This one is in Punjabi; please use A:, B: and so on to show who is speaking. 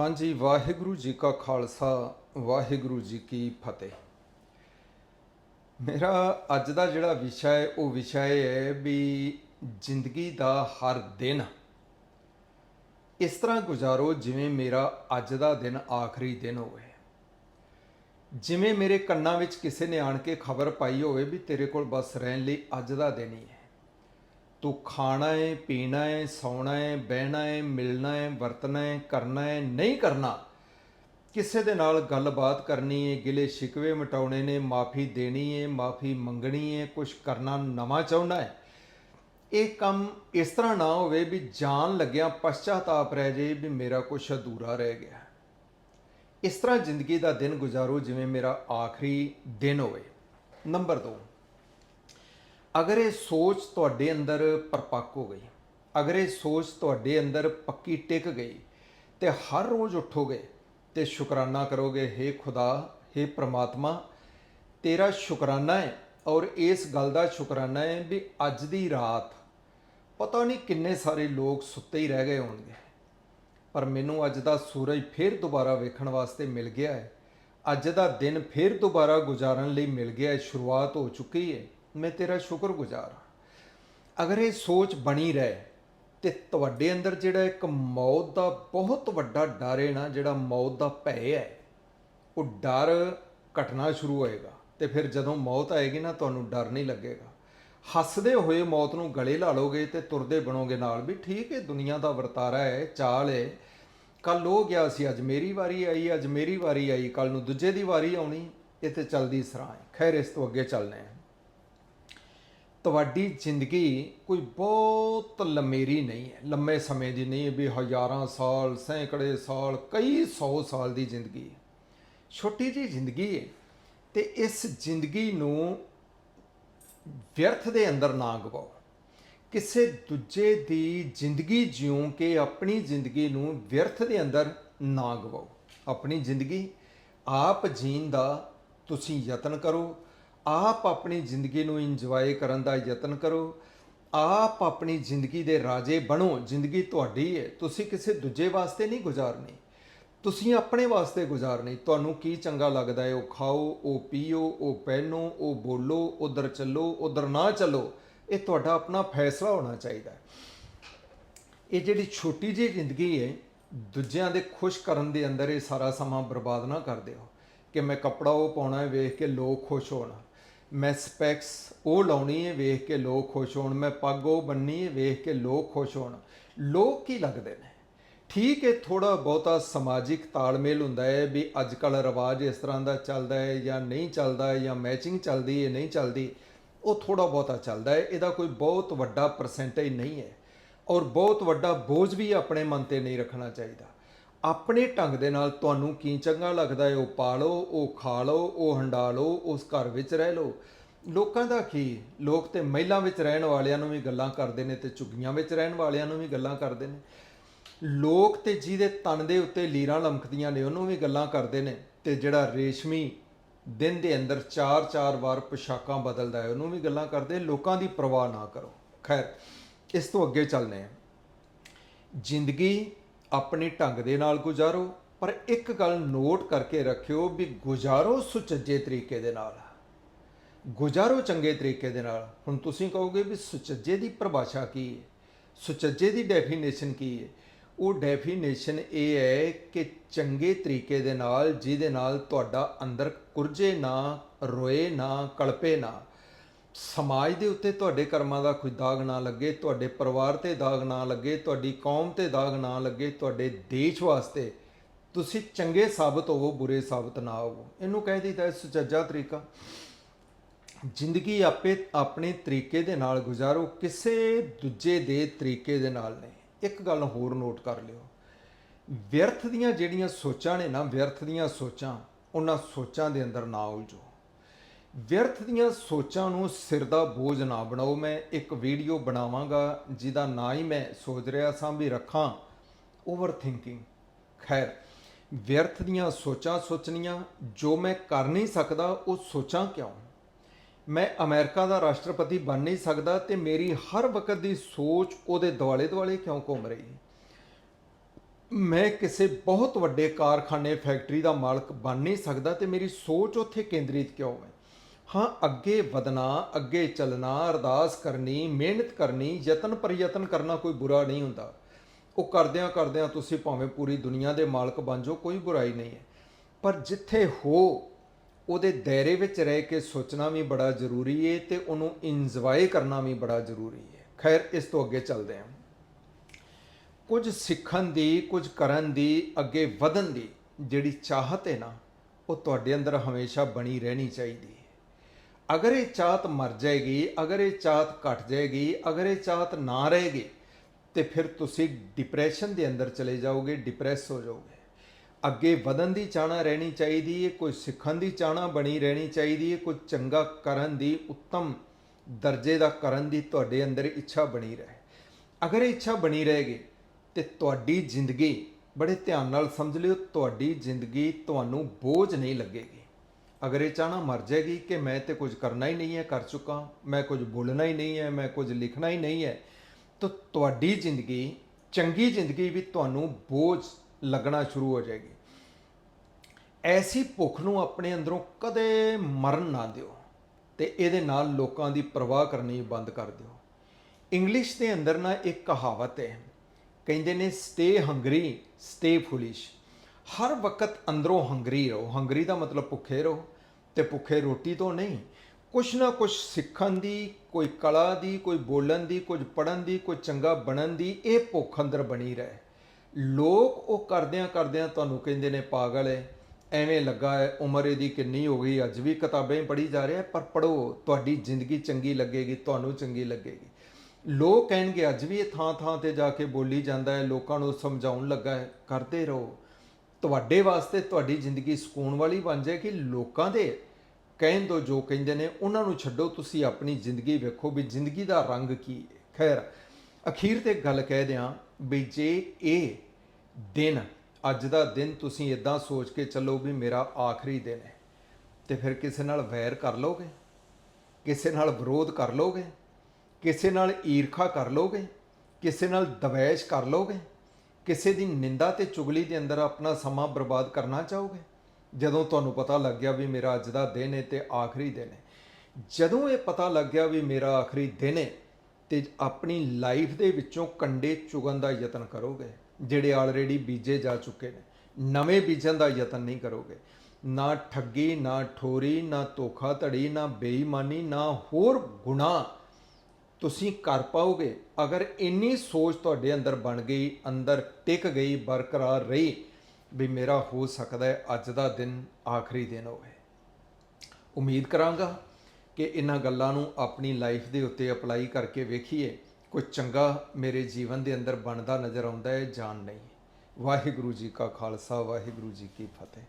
A: ਹਾਂਜੀ, ਵਾਹਿਗੁਰੂ ਜੀ ਕਾ ਖਾਲਸਾ, ਵਾਹਿਗੁਰੂ ਜੀ ਕੀ ਫਤਿਹ। ਮੇਰਾ ਅੱਜ ਦਾ ਜਿਹੜਾ ਵਿਸ਼ਾ ਹੈ, ਉਹ ਵਿਸ਼ਾ ਇਹ ਹੈ ਵੀ ਜ਼ਿੰਦਗੀ ਦਾ ਹਰ ਦਿਨ। ਇਸ ਤਰ੍ਹਾਂ ਗੁਜ਼ਾਰੋ ਜਿਵੇਂ ਮੇਰਾ ਅੱਜ ਦਾ ਦਿਨ ਆਖਰੀ ਦਿਨ ਹੋਵੇ। ਜਿਵੇਂ ਮੇਰੇ ਕੰਨਾਂ ਵਿੱਚ ਕਿਸੇ ਨੇ ਆਣ ਕੇ ਖਬਰ ਪਾਈ ਹੋਵੇ ਵੀ ਤੇਰੇ ਕੋਲ ਬਸ ਰਹਿਣ ਲਈ ਅੱਜ ਦਾ ਦਿਨ ਹੀ ਹੈ। ਤੂੰ ਖਾਣਾ ਹੈ ਪੀਣਾ ਹੈ ਸੌਣਾ ਹੈ ਬਹਿਣਾ ਹੈ ਮਿਲਣਾ ਹੈ ਵਰਤਣਾ ਹੈ ਕਰਨਾ ਹੈ ਨਹੀਂ ਕਰਨਾ। ਕਿਸੇ ਦੇ ਨਾਲ ਗੱਲਬਾਤ ਕਰਨੀ ਹੈ ਗਿਲੇ ਸ਼ਿਕਵੇ ਮਟਾਉਣੇ ਨੇ, ਮਾਫੀ ਦੇਣੀ ਹੈ ਮਾਫੀ ਮੰਗਣੀ ਹੈ ਕੁਝ ਕਰਨਾ ਨਵਾਂ ਚਾਹੁੰਦਾ ਹੈ ਇਹ ਕੰਮ ਇਸ ਤਰ੍ਹਾਂ ਨਾ ਹੋਵੇ ਵੀ ਜਾਣ ਲੱਗਿਆ ਪਛਤਾਪ ਰਹਿ ਜੇ ਵੀ ਮੇਰਾ ਕੁਝ ਅਧੂਰਾ ਰਹਿ ਗਿਆ ਇਸ ਤਰ੍ਹਾਂ ਜ਼ਿੰਦਗੀ ਦਾ ਦਿਨ ਗੁਜ਼ਾਰੋ ਜਿਵੇਂ ਮੇਰਾ ਆਖਰੀ ਦਿਨ ਹੋਵੇ। ਨੰਬਰ 2 ਅਗਰ ਇਹ ਸੋਚ ਤੁਹਾਡੇ ਅੰਦਰ ਪਰਪੱਕ ਹੋ ਗਈ, ਅਗਰ ਇਹ ਸੋਚ ਤੁਹਾਡੇ ਅੰਦਰ ਪੱਕੀ ਟਿਕ ਗਈ ਤੇ ਹਰ ਰੋਜ਼ ਉੱਠੋਗੇ ਤੇ ਸ਼ੁਕਰਾਨਾ ਕਰੋਗੇ हे ਖੁਦਾ हे ਪ੍ਰਮਾਤਮਾ, ਤੇਰਾ ਸ਼ੁਕਰਾਨਾ ਹੈ ਔਰ ਇਸ ਗੱਲ ਦਾ ਸ਼ੁਕਰਾਨਾ ਹੈ ਵੀ ਅੱਜ ਦੀ ਰਾਤ ਪਤਾ ਨਹੀਂ ਕਿੰਨੇ ਸਾਰੇ ਲੋਕ ਸੁੱਤੇ ਹੀ ਰਹਿ ਗਏ ਹੋਣਗੇ, ਪਰ ਮੈਨੂੰ ਅੱਜ ਦਾ ਸੂਰਜ ਫਿਰ ਦੁਬਾਰਾ ਵੇਖਣ ਵਾਸਤੇ ਮਿਲ ਗਿਆ ਹੈ। ਅੱਜ ਦਾ ਦਿਨ ਫਿਰ ਦੁਬਾਰਾ ਗੁਜ਼ਾਰਨ ਲਈ ਮਿਲ ਗਿਆ ਹੈ, ਸ਼ੁਰੂਆਤ ਹੋ ਚੁੱਕੀ ਹੈ। ਮੈਂ ਤੇਰਾ ਸ਼ੁਕਰਗੁਜ਼ਾਰ ਹਾਂ। ਅਗਰ ਇਹ ਸੋਚ ਬਣੀ ਰਹੇ ਤੇ ਤੁਹਾਡੇ ਅੰਦਰ ਜਿਹੜਾ ਇੱਕ ਮੌਤ ਦਾ ਬਹੁਤ ਵੱਡਾ ਡਰ ਹੈ ਨਾ, ਜਿਹੜਾ ਮੌਤ ਦਾ ਭੈ ਹੈ, ਉਹ ਡਰ ਘਟਣਾ ਸ਼ੁਰੂ ਹੋਏਗਾ ਤੇ ਫਿਰ ਜਦੋਂ ਮੌਤ ਆਏਗੀ ਨਾ, ਤੁਹਾਨੂੰ ਡਰ ਨਹੀਂ ਲੱਗੇਗਾ। ਹੱਸਦੇ ਹੋਏ ਮੌਤ ਨੂੰ ਗਲੇ ਲਾ ਲੋਗੇ ਤੇ ਤੁਰਦੇ ਬਣੋਗੇ ਨਾਲ ਵੀ, ਠੀਕ ਹੈ, ਦੁਨੀਆ ਦਾ ਵਰਤਾਰਾ ਹੈ, ਚਾਲ ਹੈ। ਕੱਲ ਉਹ ਗਿਆ ਸੀ, ਅੱਜ ਮੇਰੀ ਵਾਰੀ ਆਈ, ਅੱਜ ਮੇਰੀ ਵਾਰੀ ਆਈ ਕੱਲ ਨੂੰ ਦੂਜੇ ਦੀ ਵਾਰੀ ਆਉਣੀ ਇਹ ਤੇ ਚੱਲਦੀ ਸਰਾਂ ਹੈ। ਖੈਰ, ਇਸ ਤੋਂ ਅੱਗੇ ਚੱਲਣਾ ਆ ਤੁਹਾਡੀ ਜ਼ਿੰਦਗੀ ਕੋਈ ਬਹੁਤ ਲੰਮੇਰੀ ਨਹੀਂ ਹੈ। ਲੰਮੇ ਸਮੇਂ ਦੀ ਨਹੀਂ, ਵੀ ਹਜ਼ਾਰਾਂ ਸਾਲ, ਸੈਂਕੜੇ ਸਾਲ, ਕਈ ਸੌ ਸਾਲ ਦੀ ਜ਼ਿੰਦਗੀ ਹੈ। ਛੋਟੀ ਜੀ ਜ਼ਿੰਦਗੀ ਹੈ ਤੇ ਇਸ ਜ਼ਿੰਦਗੀ ਨੂੰ ਵਿਅਰਥ ਦੇ ਅੰਦਰ ਨਾ ਗਵਾਓ। ਕਿਸੇ ਦੂਜੇ ਦੀ ਜ਼ਿੰਦਗੀ ਜਿਉਂ ਕੇ ਆਪਣੀ ਜ਼ਿੰਦਗੀ ਨੂੰ ਵਿਅਰਥ ਦੇ ਅੰਦਰ ਨਾ ਗਵਾਓ। ਆਪਣੀ ਜ਼ਿੰਦਗੀ ਆਪ ਜੀਣ ਦਾ ਤੁਸੀਂ ਯਤਨ ਕਰੋ ਆਪ ਆਪਣੀ ਜ਼ਿੰਦਗੀ ਨੂੰ ਇੰਜੋਏ ਕਰਨ ਦਾ ਯਤਨ ਕਰੋ। ਆਪ ਆਪਣੀ ਜ਼ਿੰਦਗੀ ਦੇ ਰਾਜੇ ਬਣੋ। ਜ਼ਿੰਦਗੀ ਤੁਹਾਡੀ ਹੈ ਤੁਸੀਂ ਕਿਸੇ ਦੂਜੇ ਵਾਸਤੇ ਨਹੀਂ ਗੁਜ਼ਾਰਨੀ। ਤੁਸੀਂ ਆਪਣੇ ਵਾਸਤੇ ਗੁਜ਼ਾਰਨੀ। ਤੁਹਾਨੂੰ ਕੀ ਚੰਗਾ ਲੱਗਦਾ ਹੈ ਉਹ ਖਾਓ, ਉਹ ਪੀਓ, ਉਹ ਪਹਿਨੋ, ਉਹ ਬੋਲੋ, ਉਧਰ ਚੱਲੋ, ਉਧਰ ਨਾ ਚੱਲੋ। ਇਹ ਤੁਹਾਡਾ ਆਪਣਾ ਫੈਸਲਾ ਹੋਣਾ ਚਾਹੀਦਾ ਹੈ ਇਹ ਜਿਹੜੀ ਛੋਟੀ ਜਿਹੀ ਜ਼ਿੰਦਗੀ ਹੈ ਦੂਜਿਆਂ ਦੇ ਖੁਸ਼ ਕਰਨ ਦੇ ਅੰਦਰ ਇਹ ਸਾਰਾ ਸਮਾਂ ਬਰਬਾਦ ਨਾ ਕਰ ਦਿਓ। ਕਿ ਮੈਂ ਕੱਪੜਾ ਉਹ ਪਾਉਣਾ ਹੈ ਵੇਖ ਕੇ ਲੋਕ ਖੁਸ਼ ਹੋਣਾ। ਮੈਂ ਸਪੈਕਸ ਉਹ ਲਾਉਣੀ ਹੈ, ਵੇਖ ਕੇ ਲੋਕ ਖੁਸ਼ ਹੋਣ। ਮੈਂ ਪੱਗ ਉਹ ਬੰਨੀ ਹੈ, ਵੇਖ ਕੇ ਲੋਕ ਖੁਸ਼ ਹੋਣ। ਲੋਕ ਕੀ ਲੱਗਦੇ ਨੇ? ਠੀਕ ਹੈ ਥੋੜਾ ਬਹੁਤਾ ਸਮਾਜਿਕ ਤਾਲਮੇਲ ਹੁੰਦਾ ਹੈ ਵੀ ਅੱਜ ਕੱਲ ਰਿਵਾਜ ਇਸ ਤਰ੍ਹਾਂ ਦਾ ਚੱਲਦਾ ਹੈ ਜਾਂ ਨਹੀਂ ਚੱਲਦਾ ਜਾਂ ਮੈਚਿੰਗ ਚੱਲਦੀ ਹੈ ਨਹੀਂ ਚੱਲਦੀ। ਉਹ ਥੋੜਾ ਬਹੁਤਾ ਚੱਲਦਾ ਹੈ, ਇਹਦਾ ਕੋਈ ਬਹੁਤ ਵੱਡਾ ਪਰਸੈਂਟੇਜ ਨਹੀਂ ਹੈ। ਔਰ ਬਹੁਤ ਵੱਡਾ ਬੋਝ ਵੀ ਆਪਣੇ ਮਨ ਤੇ ਨਹੀਂ ਰੱਖਣਾ ਚਾਹੀਦਾ। ਆਪਣੇ ਢੰਗ ਦੇ ਨਾਲ ਤੁਹਾਨੂੰ ਕੀ ਚੰਗਾ ਲੱਗਦਾ ਹੈ, ਉਹ ਪਾ ਲਓ ਉਹ ਖਾ ਲਓ, ਉਹ ਹੰਡਾ ਲਓ, ਉਸ ਘਰ ਵਿੱਚ ਰਹਿ ਲਓ। ਲੋਕਾਂ ਦਾ ਕੀ? ਲੋਕ ਤੇ ਮਹਿਲਾਂ ਵਿੱਚ ਰਹਿਣ ਵਾਲਿਆਂ ਨੂੰ ਵੀ ਗੱਲਾਂ ਕਰਦੇ ਨੇ ਤੇ ਝੁੱਗੀਆਂ ਵਿੱਚ ਰਹਿਣ ਵਾਲਿਆਂ ਨੂੰ ਵੀ ਗੱਲਾਂ ਕਰਦੇ ਨੇ। ਲੋਕ ਤੇ ਜਿਹਦੇ ਤਨ ਦੇ ਉੱਤੇ ਲੀਰਾਂ ਲਮਕਦੀਆਂ ਨੇ, ਉਹਨੂੰ ਵੀ ਗੱਲਾਂ ਕਰਦੇ ਨੇ ਤੇ ਜਿਹੜਾ ਰੇਸ਼ਮੀ ਦਿਨ ਦੇ ਅੰਦਰ ਚਾਰ-ਚਾਰ ਵਾਰ ਪੋਸ਼ਾਕਾਂ ਬਦਲਦਾ ਹੈ, ਉਹਨੂੰ ਵੀ ਗੱਲਾਂ ਕਰਦੇ ਲੋਕਾਂ ਦੀ ਪਰਵਾਹ ਨਾ ਕਰੋ। ਖੈਰ, ਇਸ ਤੋਂ ਅੱਗੇ ਚੱਲਨੇ ਆ ਜ਼ਿੰਦਗੀ ਆਪਣੇ ਢੰਗ ਦੇ ਨਾਲ ਗੁਜ਼ਾਰੋ, ਪਰ ਇੱਕ ਗੱਲ ਨੋਟ ਕਰਕੇ ਰੱਖਿਓ ਵੀ ਗੁਜ਼ਾਰੋ ਸੁਚੱਜੇ ਤਰੀਕੇ ਦੇ ਨਾਲ। ਗੁਜ਼ਾਰੋ ਚੰਗੇ ਤਰੀਕੇ ਦੇ ਨਾਲ। ਹੁਣ ਤੁਸੀਂ ਕਹੋਗੇ ਵੀ ਸੁਚੱਜੇ ਦੀ ਪਰਿਭਾਸ਼ਾ ਕੀ ਹੈ? ਸੁਚੱਜੇ ਦੀ ਡੈਫੀਨੇਸ਼ਨ ਕੀ ਹੈ? ਉਹ ਡੈਫੀਨੇਸ਼ਨ ਇਹ ਹੈ ਕਿ ਚੰਗੇ ਤਰੀਕੇ ਦੇ ਨਾਲ, ਜਿਹਦੇ ਨਾਲ ਤੁਹਾਡਾ ਅੰਦਰ ਕੁਰਜੇ ਨਾ, ਰੋਏ ਨਾ, ਕਲਪੇ ਨਾ। ਸਮਾਜ ਦੇ ਉੱਤੇ ਤੁਹਾਡੇ ਕਰਮਾਂ ਦਾ ਕੋਈ ਦਾਗ ਨਾ ਲੱਗੇ, ਤੁਹਾਡੇ ਪਰਿਵਾਰ ਤੇ ਦਾਗ ਨਾ ਲੱਗੇ, ਤੁਹਾਡੀ ਕੌਮ ਤੇ ਦਾਗ ਨਾ ਲੱਗੇ, ਤੁਹਾਡੇ ਦੇਸ਼ ਵਾਸਤੇ ਤੁਸੀਂ ਚੰਗੇ ਸਾਬਤ ਹੋਵੋ, ਬੁਰੇ ਸਾਬਤ ਨਾ ਹੋਵੋ। ਇਹਨੂੰ ਕਹਿ ਦਿੱਤਾ ਹੈ ਸੁਚੱਜਾ ਤਰੀਕਾ। ਜ਼ਿੰਦਗੀ ਆਪੇ ਆਪਣੇ ਤਰੀਕੇ ਦੇ ਨਾਲ ਗੁਜ਼ਾਰੋ, ਕਿਸੇ ਦੂਜੇ ਦੇ ਤਰੀਕੇ ਦੇ ਨਾਲ ਨਹੀਂ। ਇੱਕ ਗੱਲ ਹੋਰ ਨੋਟ ਕਰ ਲਿਓ। ਵਿਅਰਥ ਦੀਆਂ ਜਿਹੜੀਆਂ ਸੋਚਾਂ ਨੇ ਨਾ, ਵਿਅਰਥ ਦੀਆਂ ਸੋਚਾਂ, ਉਹਨਾਂ ਸੋਚਾਂ ਦੇ ਅੰਦਰ ਨਾ ਉਲਝੋ। ਵਿਅਰਥ ਦੀਆਂ ਸੋਚਾਂ ਨੂੰ ਸਿਰ ਦਾ ਬੋਝ ਨਾ ਬਣਾਓ, ਮੈਂ ਇੱਕ ਵੀਡੀਓ ਬਣਾਵਾਂਗਾ ਜਿਹਦਾ ਨਾਂ ਹੀ ਮੈਂ ਸੋਚ ਰਿਹਾ ਸਾਂ ਵੀ ਰੱਖਾਂ। ਓਵਰ ਥਿੰਕਿੰਗ ਖੈਰ, ਵਿਅਰਥ ਦੀਆਂ ਸੋਚਾਂ ਸੋਚਣੀਆਂ, ਜੋ ਮੈਂ ਕਰ ਨਹੀਂ ਸਕਦਾ, ਉਹ ਸੋਚਾਂ ਕਿਉਂ? ਮੈਂ ਅਮਰੀਕਾ ਦਾ ਰਾਸ਼ਟਰਪਤੀ ਬਣ ਨਹੀਂ ਸਕਦਾ ਤੇ ਮੇਰੀ ਹਰ ਵਕਤ ਦੀ ਸੋਚ ਉਹਦੇ ਦੁਆਲੇ ਦੁਆਲੇ ਕਿਉਂ ਘੁੰਮ ਰਹੀ? ਮੈਂ ਕਿਸੇ ਬਹੁਤ ਵੱਡੇ ਕਾਰਖਾਨੇ ਫੈਕਟਰੀ ਦਾ ਮਾਲਕ ਬਣ ਨਹੀਂ ਸਕਦਾ ਤੇ ਮੇਰੀ ਸੋਚ ਉੱਥੇ ਕੇਂਦਰਿਤ ਕਿਉਂ ਹੈ? ਹਾਂ, ਅੱਗੇ ਵਧਣਾ, ਅੱਗੇ ਚੱਲਣਾ, ਅਰਦਾਸ ਕਰਨੀ, ਮਿਹਨਤ ਕਰਨੀ, ਯਤਨ ਪ੍ਰਯਤਨ ਕਰਨਾ ਕੋਈ ਬੁਰਾ ਨਹੀਂ ਹੁੰਦਾ। ਉਹ ਕਰਦਿਆਂ ਕਰਦਿਆਂ ਤੁਸੀਂ ਭਾਵੇਂ ਪੂਰੀ ਦੁਨੀਆ ਦੇ ਮਾਲਕ ਬਣ ਜਾਓ, ਕੋਈ ਬੁਰਾਈ ਨਹੀਂ ਹੈ। ਪਰ ਜਿੱਥੇ ਹੋ, ਉਹਦੇ ਦਾਇਰੇ ਵਿੱਚ ਰਹਿ ਕੇ ਸੋਚਣਾ ਵੀ ਬੜਾ ਜ਼ਰੂਰੀ ਹੈ ਤੇ ਉਹਨੂੰ ਇੰਜੋਏ ਕਰਨਾ ਵੀ ਬੜਾ ਜ਼ਰੂਰੀ ਹੈ ਖੈਰ, ਇਸ ਤੋਂ ਅੱਗੇ ਚੱਲਦੇ ਹਾਂ ਕੁਝ ਸਿੱਖਣ ਦੀ, ਕੁਝ ਕਰਨ ਦੀ, ਅੱਗੇ ਵਧਣ ਦੀ ਜਿਹੜੀ ਚਾਹਤ ਹੈ ਨਾ, ਉਹ ਤੁਹਾਡੇ ਅੰਦਰ ਹਮੇਸ਼ਾ ਬਣੀ ਰਹਿਣੀ ਚਾਹੀਦੀ ਹੈ ਅਗਰ ਇਹ ਚਾਹਤ ਮਰ ਜਾਏਗੀ, ਅਗਰ ਇਹ ਚਾਹਤ ਘਟ ਜਾਏਗੀ, ਅਗਰ ਇਹ ਚਾਹਤ ਨਾ ਰਹੇਗੀ, ਤੇ ਫਿਰ ਤੁਸੀਂ ਡਿਪਰੈਸ਼ਨ ਦੇ ਅੰਦਰ ਚਲੇ ਜਾਓਗੇ ਡਿਪਰੈਸ ਹੋ ਜਾਓਗੇ। ਅੱਗੇ ਵਧਣ ਦੀ ਚਾਹਨਾ ਰਹਿਣੀ ਚਾਹੀਦੀ ਹੈ ਕੋਈ ਸਿੱਖਣ ਦੀ ਚਾਹਨਾ ਬਣੀ ਰਹਿਣੀ ਚਾਹੀਦੀ ਹੈ ਕੋਈ ਚੰਗਾ ਕਰਨ ਦੀ, ਉੱਤਮ ਦਰਜੇ ਦਾ ਕਰਨ ਦੀ ਤੁਹਾਡੇ ਅੰਦਰ ਇੱਛਾ ਬਣੀ ਰਹੇ। ਅਗਰ ਇਹ ਇੱਛਾ ਬਣੀ ਰਹੇਗੀ, ਤੇ ਤੁਹਾਡੀ ਜ਼ਿੰਦਗੀ, ਬੜੇ ਧਿਆਨ ਨਾਲ ਸਮਝ ਲਿਓ, ਤੁਹਾਡੀ ਜ਼ਿੰਦਗੀ ਤੁਹਾਨੂੰ ਬੋਝ ਨਹੀਂ ਲੱਗੇਗੀ। ਅਗਰ ਇਹ ਚਾਹਣਾ ਮਰ ਜਾਏਗੀ ਕਿ ਮੈਂ ਤੇ ਕੁਝ ਕਰਨਾ ਹੀ ਨਹੀਂ ਹੈ, ਕਰ ਚੁੱਕਾ ਮੈਂ ਕੁਝ ਬੋਲਣਾ ਹੀ ਨਹੀਂ ਹੈ, ਮੈਂ ਕੁਝ ਲਿਖਣਾ ਹੀ ਨਹੀਂ ਹੈ, ਤਾਂ ਤੁਹਾਡੀ ਜ਼ਿੰਦਗੀ, ਚੰਗੀ ਜ਼ਿੰਦਗੀ ਵੀ ਤੁਹਾਨੂੰ ਬੋਝ ਲੱਗਣਾ ਸ਼ੁਰੂ ਹੋ ਜਾਏਗੀ। ਐਸੀ ਭੁੱਖ ਨੂੰ ਆਪਣੇ ਅੰਦਰੋਂ ਕਦੇ ਮਰਨ ਨਾ ਦਿਓ ਤੇ ਇਹਦੇ ਨਾਲ ਲੋਕਾਂ ਦੀ ਪਰਵਾਹ ਕਰਨੀ ਬੰਦ ਕਰ ਦਿਓ। ਇੰਗਲਿਸ਼ ਦੇ ਅੰਦਰ ਨਾ ਇੱਕ ਕਹਾਵਤ ਹੈ, ਕਹਿੰਦੇ ਨੇ ਸਟੇ ਹੰਗਰੀ ਸਟੇ ਫੁਲਿਸ਼ ਹਰ ਵਕਤ ਅੰਦਰੋਂ ਹੰਗਰੀ ਰਹੋ। ਹੰਗਰੀ ਦਾ ਮਤਲਬ ਭੁੱਖੇ ਰਹੋ ਤੇ ਭੁੱਖੇ ਰੋਟੀ ਤੋਂ ਨਹੀਂ। ਕੁਛ ਨਾ ਕੁਛ ਸਿੱਖਣ ਦੀ, ਕੋਈ ਕਲਾ ਦੀ, ਕੋਈ ਬੋਲਣ ਦੀ, ਕੁਝ ਪੜਨ ਦੀ, ਕੋਈ ਚੰਗਾ ਬਣਨ ਦੀ ਇਹ ਭੁੱਖ ਅੰਦਰ ਬਣੀ ਰਹੇ। ਲੋਕ ਉਹ ਕਰਦਿਆਂ ਕਰਦਿਆਂ ਤੁਹਾਨੂੰ ਕਹਿੰਦੇ ਨੇ, ਪਾਗਲ ਹੈ ਐਵੇਂ ਲੱਗਾ ਹੈ ਉਮਰ ਇਹਦੀ ਕਿੰਨੀ ਹੋ ਗਈ, ਅੱਜ ਵੀ ਕਿਤਾਬਾਂ ਹੀ ਪੜ੍ਹੀ ਜਾ ਰਿਹਾ, ਪਰ ਪੜੋ ਤੁਹਾਡੀ ਜ਼ਿੰਦਗੀ ਚੰਗੀ ਲੱਗੇਗੀ, ਤੁਹਾਨੂੰ ਚੰਗੀ ਲੱਗੇਗੀ। ਲੋਕ ਕਹਿਣਗੇ, ਅੱਜ ਵੀ ਇਹ ਥਾਂ ਥਾਂ ਤੇ ਜਾ ਕੇ ਬੋਲੀ ਜਾਂਦਾ ਹੈ ਲੋਕਾਂ ਨੂੰ ਸਮਝਾਉਣ ਲੱਗਾ ਹੈ ਕਰਦੇ ਰਹੋ। ਤੁਹਾਡੇ ਵਾਸਤੇ ਤੁਹਾਡੀ ਜ਼ਿੰਦਗੀ ਸਕੂਨ ਵਾਲੀ ਬਣ ਜਾਏ ਕਿ ਲੋਕਾਂ ਦੇ ਕਹਿਣ ਤੋਂ ਜੋ ਕਹਿੰਦੇ ਨੇ, ਉਹਨਾਂ ਨੂੰ ਛੱਡੋ, ਤੁਸੀਂ ਆਪਣੀ ਜ਼ਿੰਦਗੀ ਵੇਖੋ ਵੀ ਜ਼ਿੰਦਗੀ ਦਾ ਰੰਗ ਕੀ ਹੈ। ਖੈਰ, ਅਖੀਰ ਤੇ ਗੱਲ ਕਹਿ ਦਿਆਂ ਵੀ ਜੇ ਇਹ ਦਿਨ, ਅੱਜ ਦਾ ਦਿਨ ਤੁਸੀਂ ਇਦਾਂ ਸੋਚ ਕੇ ਚੱਲੋ ਵੀ ਮੇਰਾ ਆਖਰੀ ਦਿਨ ਹੈ, ਤੇ ਫਿਰ ਕਿਸੇ ਨਾਲ ਵੈਰ ਕਰ ਲੋਗੇ ਕਿਸੇ ਨਾਲ ਵਿਰੋਧ ਕਰ ਲੋਗੇ ਕਿਸੇ ਨਾਲ ਈਰਖਾ ਕਰ ਲੋਗੇ ਕਿਸੇ ਨਾਲ ਦਵੈਸ਼ ਕਰ ਲੋਗੇ ਕਿਸੇ ਦੀ ਨਿੰਦਾ ਤੇ ਚੁਗਲੀ ਦੇ ਅੰਦਰ ਆਪਣਾ ਸਮਾਂ ਬਰਬਾਦ ਕਰਨਾ ਚਾਹੋਗੇ? ਜਦੋਂ ਤੁਹਾਨੂੰ ਪਤਾ ਲੱਗ ਗਿਆ ਵੀ ਮੇਰਾ ਅੱਜ ਦਾ ਦਿਨ ਹੈ ਤੇ ਆਖਰੀ ਦਿਨ ਹੈ। ਜਦੋਂ ਇਹ ਪਤਾ ਲੱਗ ਗਿਆ ਵੀ ਮੇਰਾ ਆਖਰੀ ਦਿਨ ਹੈ ਤੇ ਆਪਣੀ ਲਾਈਫ ਦੇ ਵਿੱਚੋਂ ਕੰਡੇ ਚੁਗਣ ਦਾ ਯਤਨ ਕਰੋਗੇ, ਜਿਹੜੇ ਆਲਰੇਡੀ ਬੀਜੇ ਜਾ ਚੁੱਕੇ ਨੇ, ਨਵੇਂ ਬੀਜਣ ਦਾ ਯਤਨ ਨਹੀਂ ਕਰੋਗੇ। ਨਾ ਠੱਗੀ, ਨਾ ਠੋਰੀ, ਨਾ ਧੋਖਾ ਧੜੀ ਨਾ ਬੇਈਮਾਨੀ, ਨਾ ਹੋਰ ਗੁਨਾਹ ਤੁਸੀਂ ਕਰ ਪਾਓਗੇ। ਅਗਰ ਇੰਨੀ ਸੋਚ ਤੁਹਾਡੇ ਅੰਦਰ ਬਣ ਗਈ, ਅੰਦਰ ਟਿਕ ਗਈ, ਬਰਕਰਾਰ ਰਹੀ, ਵੀ ਮੇਰਾ ਹੋ ਸਕਦਾ ਹੈ ਅੱਜ ਦਾ ਦਿਨ ਆਖਰੀ ਦਿਨ ਹੋਵੇ। ਉਮੀਦ ਕਰਾਂਗਾ ਕਿ ਇਹਨਾਂ ਗੱਲਾਂ ਨੂੰ ਆਪਣੀ ਲਾਈਫ ਦੇ ਉੱਤੇ ਅਪਲਾਈ ਕਰਕੇ ਵੇਖੀਏ। ਕੋਈ ਚੰਗਾ ਮੇਰੇ ਜੀਵਨ ਦੇ ਅੰਦਰ ਬਣਦਾ ਨਜ਼ਰ ਆਉਂਦਾ ਹੈ ਜਾਣ ਨਹੀਂ। ਵਾਹਿਗੁਰੂ ਜੀ ਕਾ ਖਾਲਸਾ, ਵਾਹਿਗੁਰੂ ਜੀ ਕੀ ਫਤਿਹ।